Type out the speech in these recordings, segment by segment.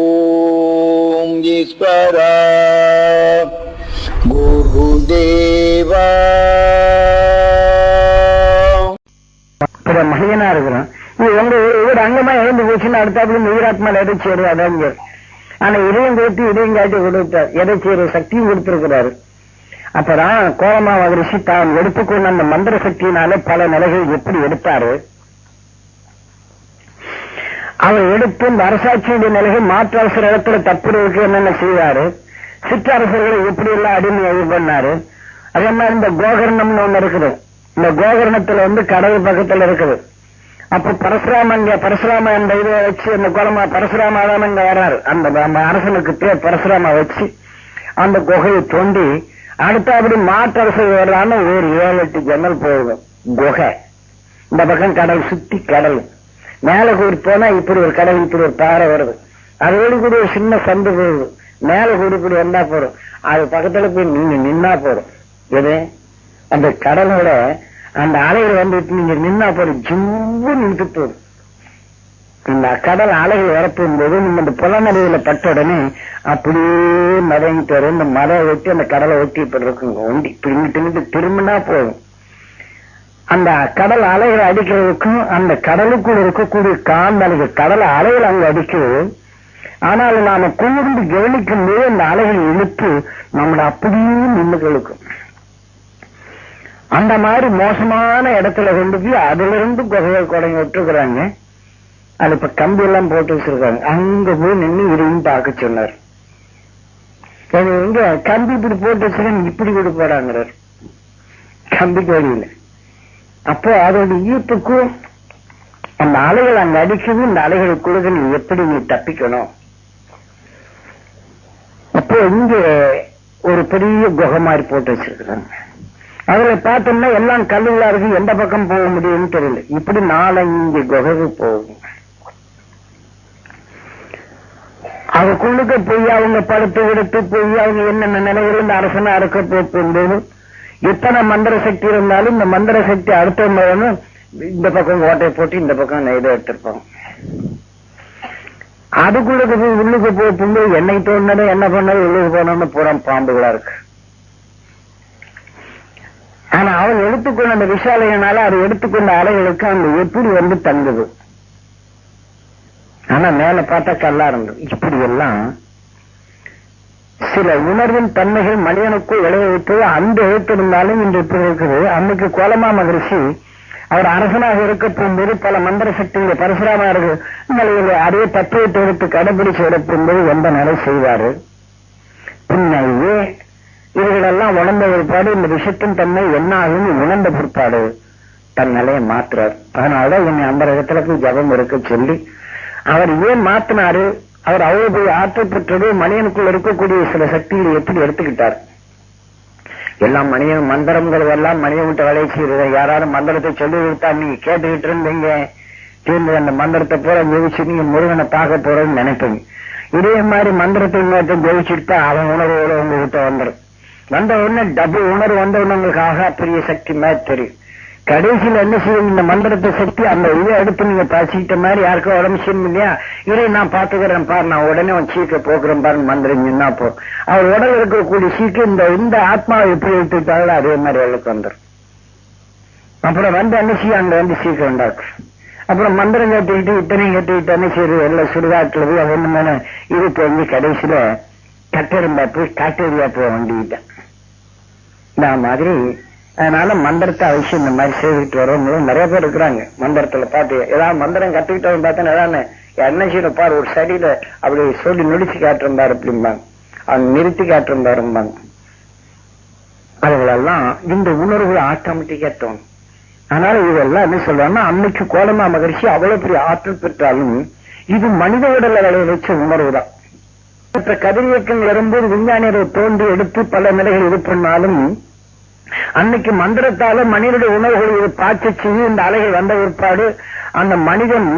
ஓம் ஈஸ்வரா குருதேவா பிற மனிதனா இருக்கிறோம். இது உங்க ஒரு அங்கமா இழந்து போச்சுன்னு அடுத்தாப்புல உயிராத்மால எதை சேரு அதான் ஆனா இதையும் கொடுத்து இதையும் காட்டி கொடுத்தார். எதை சேரு சக்தியும் கொடுத்திருக்கிறாரு. அப்பதான் கோலமா ரிஷி தான் எடுத்துக்கொண்ட அந்த மந்திர சக்தியினாலே பல நிலைகள் எப்படி எடுத்தாரு? அவர் எடுத்து இந்த அரசாட்சியுடைய நிலைகள் மாற்று அரசர் இடத்துல தப்புறதுக்கு என்னென்ன செய்வாரு? சிற்றரசர்களை எப்படி எல்லாம் அடிமை இது பண்ணாரு அதே மாதிரி இந்த கோகர்ணம்னு ஒண்ணு இருக்குது. இந்த கோகர்ணத்துல வந்து கடவுள் பக்கத்துல இருக்குது. அப்ப பரசுராம இங்க பரசுராம அந்த இதை வச்சு அந்த குளமா பரசுராமா தான் இங்க வர்றாரு அந்த அரசனுக்கு பேர் பரசுராமா வச்சு அந்த குகையை தோண்டி அடுத்தபடி மாற்றரசு வர்றான்னு ஒரு ஏழு எட்டு ஜன்னல் போகுது. குகை. இந்த பக்கம் கடல் சுத்தி கடல். மேல கூடி போனா இப்படி ஒரு கடல் இப்படி ஒரு பாறை வருது. அதோடு கூட ஒரு சின்ன சந்து போகுது. மேல கூடி இப்படி வந்தா போறோம் அது பக்கத்துல போய் நீங்க நின்னா போறோம் எது? அந்த கடலோட அந்த அலைகள் வந்துட்டு நீங்க நின்னா போறோம் ஜிவ்வு நின்று போதும் இந்த கடல் அலைகள் வரப்போகும்போது நம்ம இந்த புலநடையில பட்ட உடனே அப்படியே மதங்கிட்டு வரும் இந்த மலையை ஒட்டி அந்த கடலை ஒட்டி இப்படி இருக்குங்க ஒண்டி பின்னிட்டு திரும்பினா போதும். அந்த கடல் அலைகள் அடிக்கிறதுக்கும் அந்த கடலுக்குள்ள இருக்கக்கூடிய காந்த அலைகள் கடல் அலைகள் அங்க அடிக்கிறது. ஆனால் நாம கூர்ந்து கவனிக்கும் போது அந்த அலைகள் இழுத்து நம்மளை அப்படியே நின்று கழுக்கும் அந்த மாதிரி மோசமான இடத்துல கொண்டு போய் அதுல இருந்து குகையை குடங்கி விட்டுருக்குறாங்க. அது இப்ப கம்பி எல்லாம் போட்டு வச்சிருக்காங்க. அங்க போய் நின்று இதையும் பார்க்க சொன்னார். எங்க? கம்பி இப்படி போட்டு வச்சிருக்காங்க இப்படி கூட போறாங்கிறார் கம்பி கோடியில அப்போ அதோட ஈர்ப்புக்கும் அந்த அலைகள் அங்க அடிச்சது இந்த அலைகளுக்குள்ள நீ எப்படி நீ தப்பிக்கணும்? அப்போ இங்க ஒரு பெரிய குகை மாதிரி போட்டு வச்சிருக்கிறாங்க அதுல பார்த்தோம்னா எல்லாம் கல்லுகளா இருக்கு. எந்த பக்கம் போக முடியும்னு தெரியல. இப்படி நாலஞ்சு குகைக்கு போகும். அதுக்குள்ளுக்கு போய் அவங்க படுத்து விடுத்து போய் அவங்க என்னென்ன நிலைகள் இந்த அரசனா இருக்க போகும்போது எத்தனை மந்திர சக்தி இருந்தாலும் இந்த மந்திர சக்தி அடுத்த இந்த பக்கம் ஓட்டை போட்டு இந்த பக்கம் இதை எடுத்திருப்பாங்க அதுக்குள்ளுக்கு போய் உள்ளுக்கு போகும்போது என்னை தோணுனது என்ன பண்ணது? உள்ளுக்கு போனோம்னு புறம் பாம்புகளா இருக்கு. ஆனா அவன் எடுத்துக்கொண்ட அந்த விஷாலையனால அதை எடுத்துக்கொண்ட அலைகளுக்கு அந்த எப்படி வந்து தங்குது? ஆனா மேல பார்த்தா கல்லா இருந்தது. இப்படி எல்லாம் சில உணர்வின் தன்மைகள் மனிதனுக்குள் விளைவித்தது அந்த எழுத்திருந்தாலும் இன்று இப்படி இருக்குது. அன்னைக்கு கோலமா மகரிஷி அவர் அரசனாக இருக்க போகும்போது பல மந்திர சக்திகளை பரசுராம நிலையில் அதே தத்துவத்தை எடுத்து கடைபிடிச்சு எடுக்கும்போது எந்த நிலை செய்வாரு? பின்னாடியே இவர்களெல்லாம் உணர்ந்த பிற்பாடு இந்த விஷயத்தின் தன்மை என்ன ஆகும்னு உணர்ந்த பிற்பாடு தன் நிலையை மாத்துறார் அதனாலதான் என்னை அந்த இடத்துல ஜபம் இருக்க சொல்லி அவர் ஏன் மாத்தினாரு? அவர் அவ்வளவு ஆற்றல் பெற்றது மனிதனுக்குள் இருக்கக்கூடிய சில சக்திகளை எப்படி எடுத்துக்கிட்டார்? எல்லாம் மனிதன் மந்திரங்கள் எல்லாம் மனிதன்கிட்ட வேலை செய்யறது யாராவது மந்திரத்தை சொல்லி கொடுத்தா நீங்க கேட்டுக்கிட்டு இருந்தீங்க. தீர்ந்து அந்த மந்திரத்தை போல ஜெயிச்சு நீங்க முருகனை பார்க்க போறதுன்னு நினைப்பீங்க. இதே மாதிரி மந்திரத்தை இன்னொருத்த ஜெயிச்சுட்டா அவன் உணர்வோட உங்ககிட்ட வந்துடும் வந்த உடனே டபுள் உணர்வு வந்த உடனே உங்களுக்கு ஆகா பெரிய சக்தி மாதிரி தெரியும். கடைசியில என்ன செய்யும்? இந்த மந்திரத்தை சக்தி அந்த இதை எடுத்து நீங்க பசிக்கிட்ட மாதிரி யாருக்கும் உடம்பு செய்யும் இல்லையா இதை நான் பாத்துக்கிறேன் பாரு நான் உடனே அவன் சீக்க போக்குறேன் பாரு மந்திரம் சொன்னா போ. அவர் உடல் இருக்கக்கூடிய சீக்கு இந்த இந்த ஆத்மாவை எப்படி எடுத்துட்டாங்களோ அதே மாதிரி அவளுக்கு வந்துடும் அப்புறம் வந்து என்ன செய்யும்? அங்க வந்து சீக்கிரம் உண்டாக்கு அப்புறம் மந்திரம் கட்டிக்கிட்டு இத்தனையும் கட்டிக்கிட்டு என்ன செய்யுது? எல்லாம் சுடுகாட்டுல போய் அவன் இது தெரிஞ்சு கடைசியில கட்டெரும்பா போய் காட்டேரியா போக வண்டிக்கிட்டேன் இந்த மாதிரி அதனால மந்திரத்தை அவசியம் இந்த மாதிரி செய்துட்டு வரவங்களும் நிறைய பேர் இருக்கிறாங்க. மந்திரத்துல பாத்து ஏதாவது மந்திரம் கத்துக்கிட்டவங்க பார்த்தா ஏதாவது என்ன செய்யணும் பாரு ஒரு சடியில அப்படி சொல்லி நொடிச்சு காட்டிருந்தாரு அப்படிம்பாங்க. அவங்க நிறுத்தி காட்டிருந்தாரும்பாங்க. அதுகளெல்லாம் இந்த உணர்வுகள் ஆட்டோமேட்டிக்கா தோணும். அதனால இதெல்லாம் என்ன சொல்றாங்கன்னா அன்னைக்கு கோலமா மகிழ்ச்சி அவ்வளவு பெரிய ஆற்றல் பெற்றாலும் இது மனித உடல் விளைய வச்ச உணர்வு தான். மற்ற கதிரியக்கங்கள் வரும்போது விஞ்ஞானிகளை தோன்றி எடுத்து பல நிலைகள் இது பண்ணாலும் அன்னைக்கு மந்திரத்தால மனிதனுடைய உணவுகள் இது பாய்ச்ச இந்த அலைகள் வந்த ஏற்பாடு அந்த மனிதன்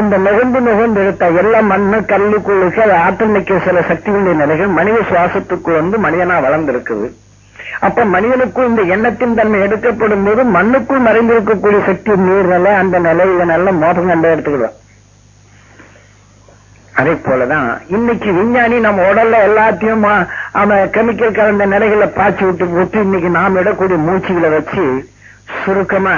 இந்த நுகர்ந்து நுகர்ந்து எடுத்த எல்லா மண்ணு கல்லுக்குள்ளுக்கு அதை ஆற்றல் நிற்க சில சக்திகளுடைய நிலைகள் மனித சுவாசத்துக்குள் வந்து மனிதனா வளர்ந்திருக்குது. அப்ப மனிதனுக்கும் இந்த எண்ணத்தின் தன்மை எடுக்கப்படும் போது மண்ணுக்குள் மறைந்திருக்கக்கூடிய சக்தி நீர் நிலை அந்த நிலை இதனெல்லாம் மோசம் கண்டு எடுத்துக்கிடுவான். அதே போலதான் இன்னைக்கு விஞ்ஞானி நம்ம உடல்ல எல்லாத்தையும் அவன் கெமிக்கல் கலந்த நிலைகளை பாய்ச்சி விட்டு விட்டு இன்னைக்கு நாம் இடக்கூடிய மூச்சுகளை வச்சு சுருக்கமா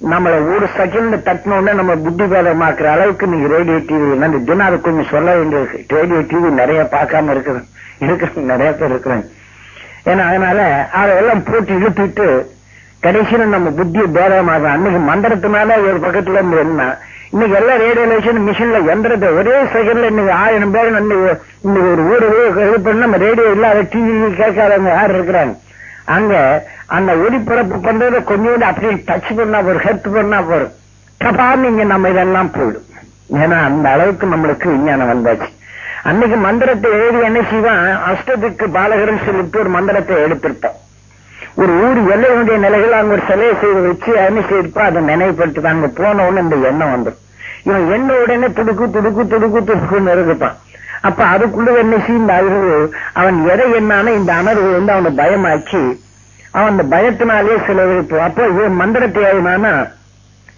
நம்மள ஒரு செகண்ட் தட்டினோட நம்ம புத்தி பேதமாக்குற அளவுக்கு நீங்க ரேடியோ டிவி என்ன தினம் அதை கொஞ்சம் சொல்ல வேண்டியது ரேடியோ டிவி நிறைய பார்க்காம இருக்கிறோம் இருக்கிறேன் நிறைய பேர் இருக்கிறோம் ஏன்னா அதனால அதெல்லாம் போட்டு இழுத்துட்டு கடைசியில நம்ம புத்தியை பேதமாக அன்னைக்கு மந்திரத்தினால ஒரு பக்கத்துல இருந்து என்ன இன்னைக்கு எல்லாம் ரேடியோலேஷன் மிஷின்ல எந்திரத்தை ஒரே செகண்ட்ல இன்னைக்கு ஆயிரம் பேர் இன்னைக்கு இன்னைக்கு ஒரு ஊரு இது பண்ணி நம்ம ரேடியோ இல்லாத டிவி கேட்காதவங்க யார் இருக்கிறாங்க? அங்க அந்த ஒளிபரப்பு பண்றத கொஞ்சோண்டு அப்படியே டச் பண்ணா போறோம் ஹெல்ப் பண்ணா போறோம் கபான்னு இங்க நம்ம இதெல்லாம் போயிடும். ஏன்னா அந்த அளவுக்கு நம்மளுக்கு விஞ்ஞானம் வந்தாச்சு. அன்னைக்கு மந்திரத்தை எழுதி என்ன செய்வான்? அஷ்டத்துக்கு பாலகர்னு சொல்லிட்டு ஒரு மந்திரத்தை எடுத்திருப்பான். ஒரு ஊர் எல்லையுடைய நிலைகள் அங்க ஒரு சிலையை செய்து வச்சு என்ன அதை நினைவுபடுத்தி அங்க போன உடனே இந்த எண்ணம் வந்துடும். இவன் எண்ண உடனே துடுக்கு துடுக்கு துடுக்கு துடுக்குன்னு இருக்குப்பான் அப்ப அதுக்குள்ள என்ன செய்யும் இந்த அருவு அவன் எதை என்னான இந்த அணர்வு வந்து அவனை பயமாக்கி அவன் அந்த பயத்தினாலே சில இருப்பு அப்போ இவன் மந்திரத்தை எழுதினானா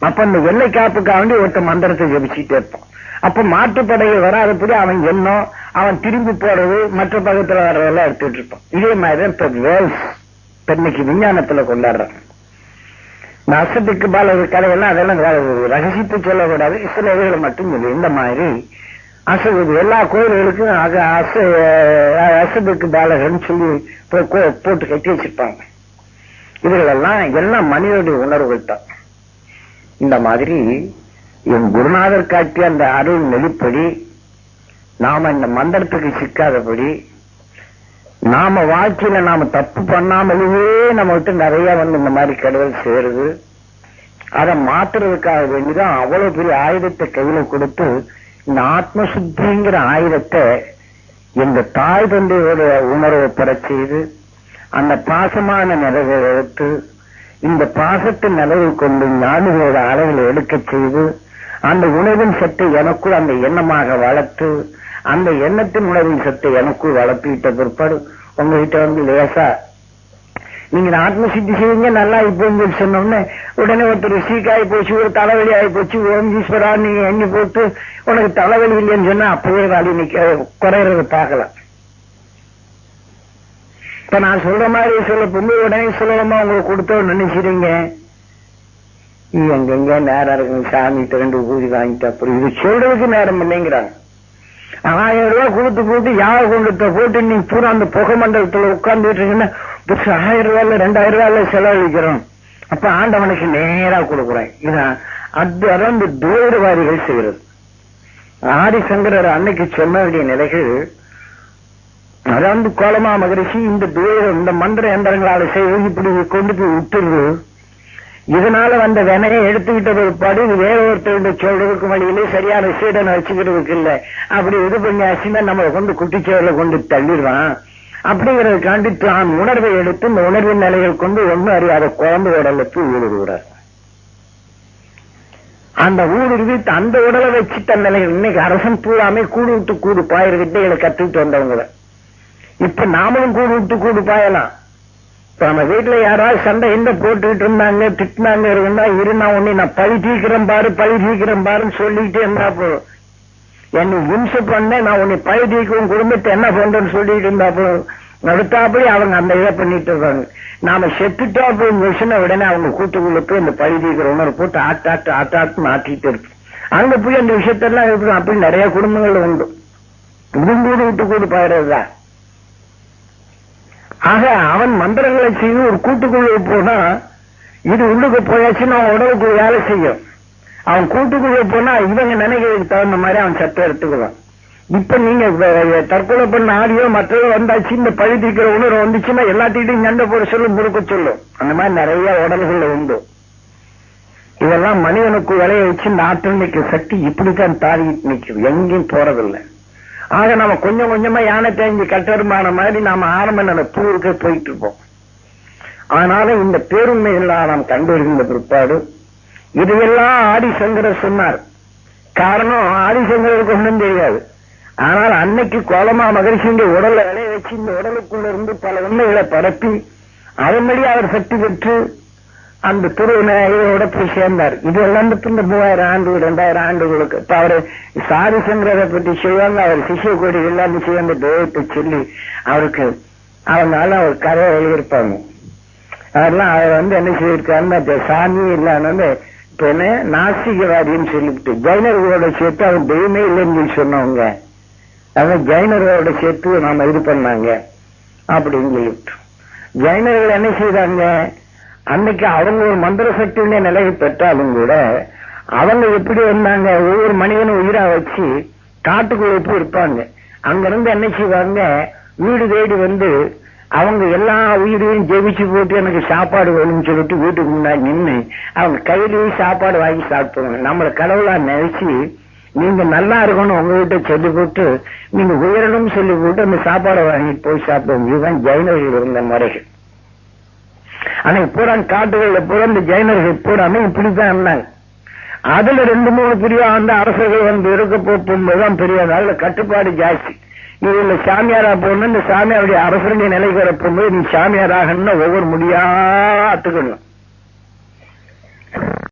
அப்ப அந்த எல்லை காப்புக்காக வேண்டி ஒருத்த மந்திரத்தை ஜபிச்சுட்டே இருப்பான். அப்ப மாற்றுப்படையை வராதபடி அவன் எண்ணம் அவன் திரும்பி போறது மற்ற பக்கத்துல வர்றதெல்லாம் எடுத்துட்டு இருப்பான். இதே மாதிரிதான் இப்ப வேல்ஸ். இப்ப இன்னைக்கு விஞ்ஞானத்துல கொண்டாடுறான். இந்த அசத்துக்கு பால கதையெல்லாம் அதெல்லாம் ரகசித்து சொல்லக்கூடாது. சில இதுகளை மட்டும் சொல்லு. இந்த மாதிரி அசது எல்லா கோயில்களுக்கும் அச அசதுக்கு பாலகன்னு சொல்லி கோ- போட்டு கட்டி வச்சிருப்பாங்க. இதுகளெல்லாம் எல்லாம் மனிதனுடைய உணர்வுகள் தான். இந்த மாதிரி என் குருநாதர் காட்டிய அந்த அருள் நெளிப்படி நாம இந்த மந்திரத்துக்கு சிக்காதபடி நாம வாழ்க்கையில நாம தப்பு பண்ணாமலேயே நம்ம விட்டு நிறைய வந்து இந்த மாதிரி கெடுதல் சேருது அதை மாத்துறதுக்காக வேண்டிதான் அவ்வளவு பெரிய ஆயுதத்தை கையில கொடுத்து இந்த ஆத்ம சுத்திங்கிற ஆயுதத்தை எங்க தாய் தந்தையோட உணர்வை பெற செய்து அந்த பாசமான நிலையை எடுத்து இந்த பாசத்தின் நிலையை கொண்டு ஞானிகளோட அலைகளை எடுக்க செய்து அந்த உணவின் சத்தை எனக்குள் அந்த எண்ணமாக வளர்த்து அந்த எண்ணத்தின் உணர்வின் சத்தை எனக்குள் வளர்த்துக்கிட்ட பிற்பாடு உங்ககிட்ட வந்து லேசா நீங்க ஆத்ம சித்தி செய்வீங்க நல்லா இப்போ சொன்னோம்னே உடனே ஒருத்தர் சீக்காய் போச்சு ஒரு தலைவலி ஆகி போச்சு ஓம் ஈஸ்வரா நீங்க எண்ணி போட்டு உனக்கு தலைவலி இல்லைன்னு சொன்னா அப்பவே வலி நிக்க குறையறத பார்க்கலாம் இப்ப நான் சொல்ற மாதிரி சொல்ல பொண்ணு உடனே சொல்லலாமா உங்களுக்கு கொடுத்த நினைச்சிருங்க. எங்கெங்க நேரம் இருக்குங்க சாமி திரண்டு பூஜை வாங்கிட்டு அப்புறம் இது சொல்றதுக்கு நேரம் இல்லைங்கிறாங்க. ஆயிரம் ரூபாய் கொடுத்து போட்டு யார் கொண்டு போட்டு நீ பூரா அந்த புகை மண்டலத்துல உட்கார்ந்துட்டு இருக்கீங்கன்னா புதுசு ஆயிரம் ரூபாயில ரெண்டாயிரம் ரூபாயில செலவழிக்கிறோம். அப்ப ஆண்டவனுக்கு நேரா கொடுக்குறேன். இதான் அது அதான் இந்த துவைரவாதிகள் செய்யறது ஆதிசங்கரர் அன்னைக்கு சொன்ன வேண்டிய நிலைகள் அதாவது கோலமா மகரிஷி இந்த தூரம் இந்த மந்திர எந்திரங்களால செய்வது இப்படி கொண்டு போய் விட்டுருது இதனால வந்த வினையை எடுத்துக்கிட்ட பிற்பாடு இது வேற ஒருத்தருடைய சொல்றதுக்கு வழியிலே சரியான சீடனை வச்சுக்கிறதுக்கு இல்ல. அப்படி இது பண்ணி அசினா நம்மளை கொண்டு குட்டிச்சேரில கொண்டு தள்ளிடுவான். அப்படிங்கறதுக்காண்டி தான் உணர்வை எடுத்து இந்த உணர்வின் நிலைகள் கொண்டு ஒன்னும் அறியாத குழந்தை உடலுக்கு ஊடுருவுறார். அந்த ஊடுருவி அந்த உடலை வச்சு தன் நிலைகள் இன்னைக்கு அரசன் பூராமே கூடு விட்டு கூடு பாயிருக்கிட்டே வித்தைகளை கத்துக்கிட்டு வந்தவங்க. இப்ப நாமளும் கூடு விட்டு கூடு பாயலாம். இப்ப நம்ம வீட்டுல யாராவது சண்டை எந்த போட்டுக்கிட்டு இருந்தாங்க திட்டினாங்க இருந்தா இரு நான் உன்னை நான் பழி தீக்கிறேன் பாரு பழி தீக்கிறேன் பாருன்னு சொல்லிக்கிட்டே இருந்தா போதும். என்னை இம்சை பண்ண நான் உன்னை பழி தீக்கும் குடும்பத்தை என்ன பண்றேன்னு சொல்லிட்டு இருந்தா போதும். அடுத்தாப்படி அவங்க அந்த இதை பண்ணிட்டு இருக்காங்க நாம செத்துட்டா போய் மிஷினை உடனே அவங்க கூட்டுக்குள்ள போய் அந்த பழி தீக்கிற உணர்வு போட்டு ஆட்டாட்டு ஆட்டாட்டு ஆட்டிட்டு இருக்கு. அங்க போய் அந்த விஷயத்தெல்லாம் இருக்கும் அப்படி நிறைய குடும்பங்கள் உண்டு. இதுவும் கூடு விட்டு கூடு பாயிறதுதான் ஆக அவன் மந்திரங்களை செய்து ஒரு கூட்டுக்குள்ள போனா இது உள்ளுக்கு போயாச்சுன்னு அவன் உடலுக்கு வேலை செய்யும். அவன் கூட்டுக்குள்ள போனா இவங்க நினைக்கிறதுக்கு தகுந்த மாதிரி அவன் சட்டம் எடுத்துக்குவான். இப்ப நீங்க தற்கொலை பண்ண ஆடியோ மற்றதோ வந்தாச்சு இந்த பழி தீக்கிற உணர்வு வந்துச்சுன்னா எல்லாத்திட்டையும் சண்டை போட சொல்லும் முறுக்க சொல்லும். அந்த மாதிரி நிறைய உடல்கள்ல உண்டு. இதெல்லாம் மனிதனுக்கு விளைய வச்சு இந்த ஆற்றல் நிற்கிற சக்தி இப்படித்தான் தாரிட்டு நிற்கும் எங்கேயும் போறதில்லை. ஆக நம்ம கொஞ்சம் கொஞ்சமா யானை தேங்கி கட்டருமான மாதிரி நாம ஆரம்ப நிலை தூருக்கு போயிட்டு இருப்போம் ஆனால இந்த பேருண்மைகள்லாம் நாம் கண்டறிந்த பிற்பாடு இதையெல்லாம் ஆதிசங்கரர் சொன்னார். காரணம் ஆதிசங்கரருக்கு ஒன்றும் தெரியாது. ஆனால் அன்னைக்கு கோலமா மகரிஷிங்க உடலை விளைய வச்சு இந்த உடலுக்குள்ள இருந்து பல உண்மைகளை பரப்பி அதன்படி அவர் சக்தி பெற்று அந்த துருவனோட போய் சேர்ந்தார். இது எல்லாம் இந்த மூவாயிரம் ஆண்டு ரெண்டாயிரம் ஆண்டுகளுக்கு. இப்ப அவரு சாரி சங்கரரை பற்றி சொல்லுவாங்க. அவர் சிஷிய கோடி எல்லாம் சேர்ந்து தெய்வத்தை சொல்லி அவருக்கு அவனால அவர் கதையை எழுதியிருப்பாங்க. அதெல்லாம் அவர் வந்து என்ன செய்திருக்காருன்னா சாமி இல்லாம இப்ப என்ன நாசிகவாதின்னு சொல்லிவிட்டு ஜைனர்களோட சேர்த்து அவர் தெய்வமே இல்லைன்னு சொல்லி சொன்னவங்க. அதான் ஜைனர்களோட சேர்த்து நாம இது பண்ணாங்க. அப்படின்னு சொல்லிவிட்டு ஜைனர்கள் என்ன செய்தாங்க? அன்னைக்கு அவங்க ஒரு மந்திர சக்தியுடைய நிலையை பெற்றாலும் கூட அவங்க எப்படி வந்தாங்க? ஒவ்வொரு மனிதனும் உயிரா வச்சு காட்டுக்குள்ள போய் இருப்பாங்க. அங்கிருந்து என்ன செய்வாங்க? வீடு தேடி வந்து அவங்க எல்லா உயிரையும் ஜெபிச்சு போட்டு எனக்கு சாப்பாடு வேணும்னு சொல்லிட்டு வீட்டுக்கு முன்னாடி நின்று அவங்க கையிலேயே சாப்பாடு வாங்கி சாப்பிடுவாங்க. நம்மளை கடவுளா நினைச்சு நீங்க நல்லா இருக்கணும் உங்ககிட்ட சொல்லி போட்டு நீங்க உயரணும் சொல்லி போட்டு அந்த சாப்பாடை வாங்கிட்டு போய் சாப்பிடுவோம். இதுதான் ஜெயினர்கள் இருந்த முறைகள். ஆனா பூரா காட்டுகள்ல பூரா இந்த ஜெயினர்கள் பூராமே இப்படித்தான் இருந்தாங்க. அதுல ரெண்டு மூணு பிரிவா வந்து அரசர்கள் வந்து இருக்க போகும்போதுதான் பெரிய அதுல கட்டுப்பாடு ஜாஸ்தி. நீ இதுல சாமியாரா போகணும் இந்த சாமியாருடைய அரசருடைய நிலைக்கு வர போகும்போது நீ சாமியாராகணும்னா ஒவ்வொரு முடியா அத்துக்கணும்.